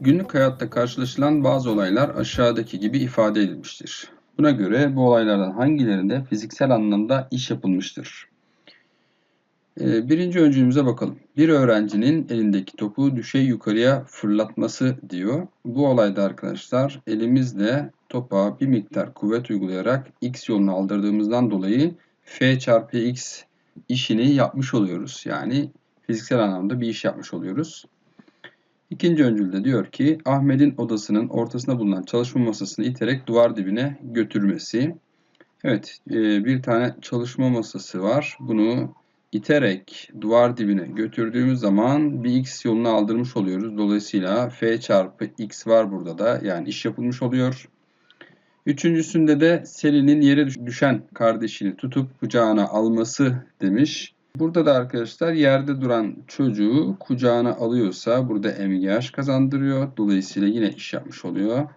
Günlük hayatta karşılaşılan bazı olaylar aşağıdaki gibi ifade edilmiştir. Buna göre bu olaylardan hangilerinde fiziksel anlamda iş yapılmıştır? Ee, birinci öncülümüze bakalım. Bir öğrencinin elindeki topu düşey yukarıya fırlatması diyor. Bu olayda arkadaşlar elimizle topa bir miktar kuvvet uygulayarak x yolunu aldırdığımızdan dolayı f çarpı x işini yapmış oluyoruz. Yani fiziksel anlamda bir iş yapmış oluyoruz. İkinci öncülde diyor ki Ahmet'in odasının ortasında bulunan çalışma masasını iterek duvar dibine götürmesi. Evet e, bir tane çalışma masası var. Bunu iterek duvar dibine götürdüğümüz zaman bir x yolunu aldırmış oluyoruz. Dolayısıyla f çarpı x var burada da yani iş yapılmış oluyor. Üçüncüsünde de Selin'in yere düşen kardeşini tutup kucağına alması demiş. Burada da arkadaşlar yerde duran çocuğu kucağına alıyorsa burada MGH kazandırıyor. Dolayısıyla yine iş yapmış oluyor.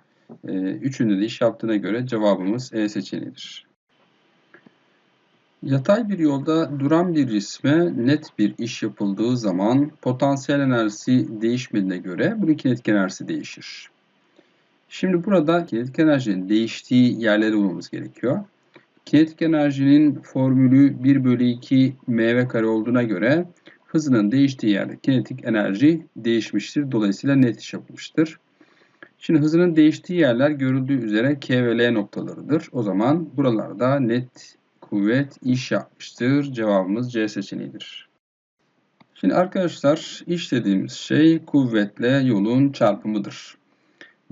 Ee, üçünde de iş yaptığına göre cevabımız E seçeneğidir. Yatay bir yolda duran bir cisme net bir iş yapıldığı zaman potansiyel enerjisi değişmediğine göre bunun kinetik enerjisi değişir. Şimdi burada kinetik enerjinin değiştiği yerlere bulmamız gerekiyor. Kinetik enerjinin formülü 1 bölü 2 mv kare olduğuna göre hızının değiştiği yerde kinetik enerji değişmiştir. Dolayısıyla net iş yapılmıştır. Şimdi hızının değiştiği yerler görüldüğü üzere K ve L noktalarıdır. O zaman buralarda net kuvvet iş yapmıştır. Cevabımız C seçeneğidir. Şimdi arkadaşlar iş dediğimiz şey kuvvetle yolun çarpımıdır.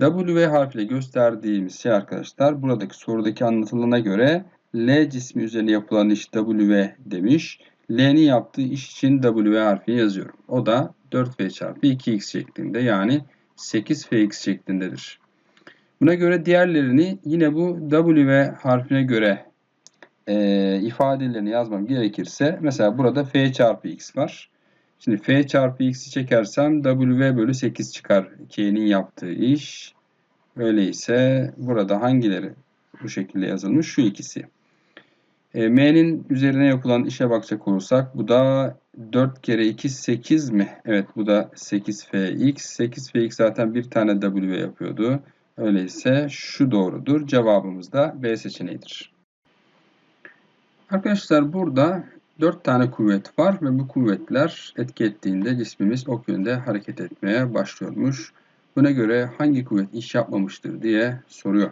W harfiyle gösterdiğimiz şey arkadaşlar buradaki sorudaki anlatılana göre L cismi üzerine yapılan iş W demiş. L'nin yaptığı iş için W harfini yazıyorum. O da 4V çarpı 2X şeklinde yani 8Fx şeklindedir. Buna göre diğerlerini yine bu W harfine göre e, ifadelerini yazmam gerekirse mesela burada F çarpı X var. Şimdi F çarpı X'i çekersem W bölü 8 çıkar. K'nin yaptığı iş. Öyleyse burada hangileri bu şekilde yazılmış? Şu ikisi. E, M'nin üzerine yapılan işe bakacak olursak bu da 4 kere 2 8 mi? Evet bu da 8Fx. 8Fx zaten bir tane W yapıyordu. Öyleyse şu doğrudur. Cevabımız da B seçeneğidir. Arkadaşlar burada 4 tane kuvvet var ve bu kuvvetler etki ettiğinde cismimiz ok yönde hareket etmeye başlıyormuş. Buna göre hangi kuvvet iş yapmamıştır diye soruyor.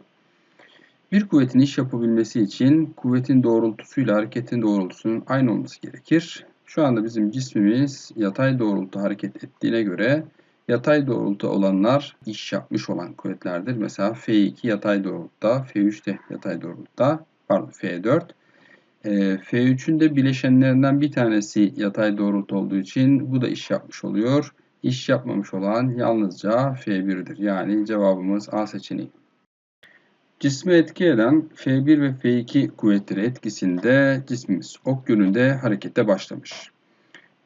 Bir kuvvetin iş yapabilmesi için kuvvetin doğrultusuyla hareketin doğrultusunun aynı olması gerekir. Şu anda bizim cismimiz yatay doğrultu hareket ettiğine göre yatay doğrultu olanlar iş yapmış olan kuvvetlerdir. Mesela F2 yatay doğrultuda, F3 de yatay doğrultuda, pardon F4. E, F3'ün de bileşenlerinden bir tanesi yatay doğrultu olduğu için bu da iş yapmış oluyor. İş yapmamış olan yalnızca F1'dir. Yani cevabımız A seçeneği. Cisme etki eden F1 ve F2 kuvvetleri etkisinde cismimiz ok yönünde harekete başlamış.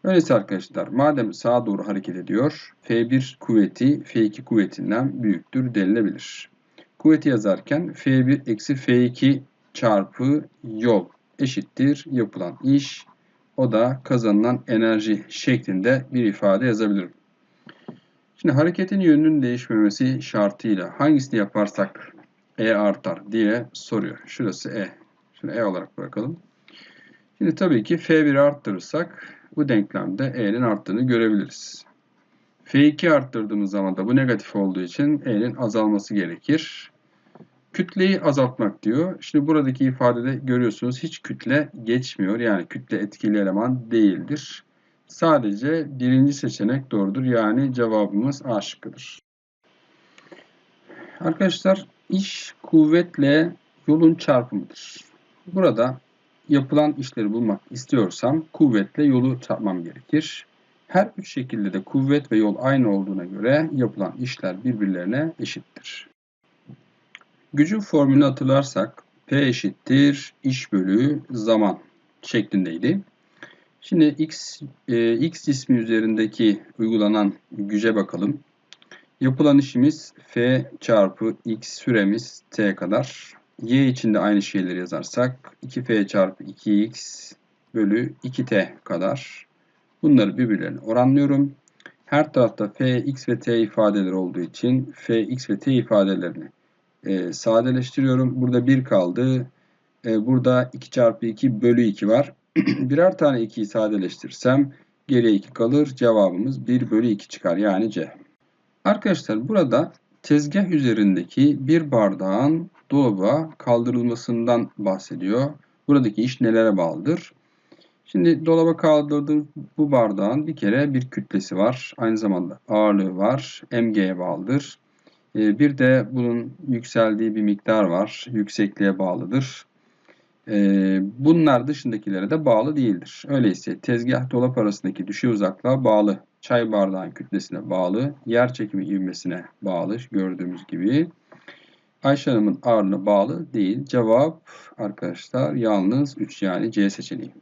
Öyleyse arkadaşlar madem sağa doğru hareket ediyor F1 kuvveti F2 kuvvetinden büyüktür denilebilir. Kuvveti yazarken F1 eksi F2 çarpı yol eşittir yapılan iş. O da kazanılan enerji şeklinde bir ifade yazabilirim. Şimdi hareketin yönünün değişmemesi şartıyla hangisini yaparsak E artar diye soruyor. Şurası E. Şimdi E olarak bırakalım. Şimdi tabii ki F1'i arttırırsak bu denklemde E'nin arttığını görebiliriz. F2 arttırdığımız zaman da bu negatif olduğu için E'nin azalması gerekir. Kütleyi azaltmak diyor. Şimdi buradaki ifadede görüyorsunuz hiç kütle geçmiyor. Yani kütle etkili eleman değildir. Sadece birinci seçenek doğrudur. Yani cevabımız A şıkkıdır. Arkadaşlar iş kuvvetle yolun çarpımıdır. Burada yapılan işleri bulmak istiyorsam kuvvetle yolu çarpmam gerekir. Her üç şekilde de kuvvet ve yol aynı olduğuna göre yapılan işler birbirlerine eşittir. Gücün formülünü hatırlarsak P eşittir iş bölü zaman şeklindeydi. Şimdi x, e, x cismi üzerindeki uygulanan güce bakalım. Yapılan işimiz f çarpı x süremiz t kadar. y için de aynı şeyleri yazarsak 2f çarpı 2x bölü 2t kadar. Bunları birbirlerine oranlıyorum. Her tarafta f, x ve t ifadeleri olduğu için f, x ve t ifadelerini e, sadeleştiriyorum. Burada 1 kaldı. E, burada 2 çarpı 2 bölü 2 var. Birer tane 2'yi sadeleştirirsem geriye 2 kalır. Cevabımız 1 bölü 2 çıkar yani C. Arkadaşlar burada tezgah üzerindeki bir bardağın dolaba kaldırılmasından bahsediyor. Buradaki iş nelere bağlıdır? Şimdi dolaba kaldırdığım bu bardağın bir kere bir kütlesi var. Aynı zamanda ağırlığı var. MG'ye bağlıdır. Ee, bir de bunun yükseldiği bir miktar var. Yüksekliğe bağlıdır. Ee, bunlar dışındakilere de bağlı değildir. Öyleyse tezgah dolap arasındaki düşey uzaklığa bağlı. Çay bardağın kütlesine bağlı. Yer çekimi ivmesine bağlı gördüğümüz gibi. Ayşe Hanım'ın ağırlığına bağlı değil. Cevap arkadaşlar yalnız 3 yani C seçeneği.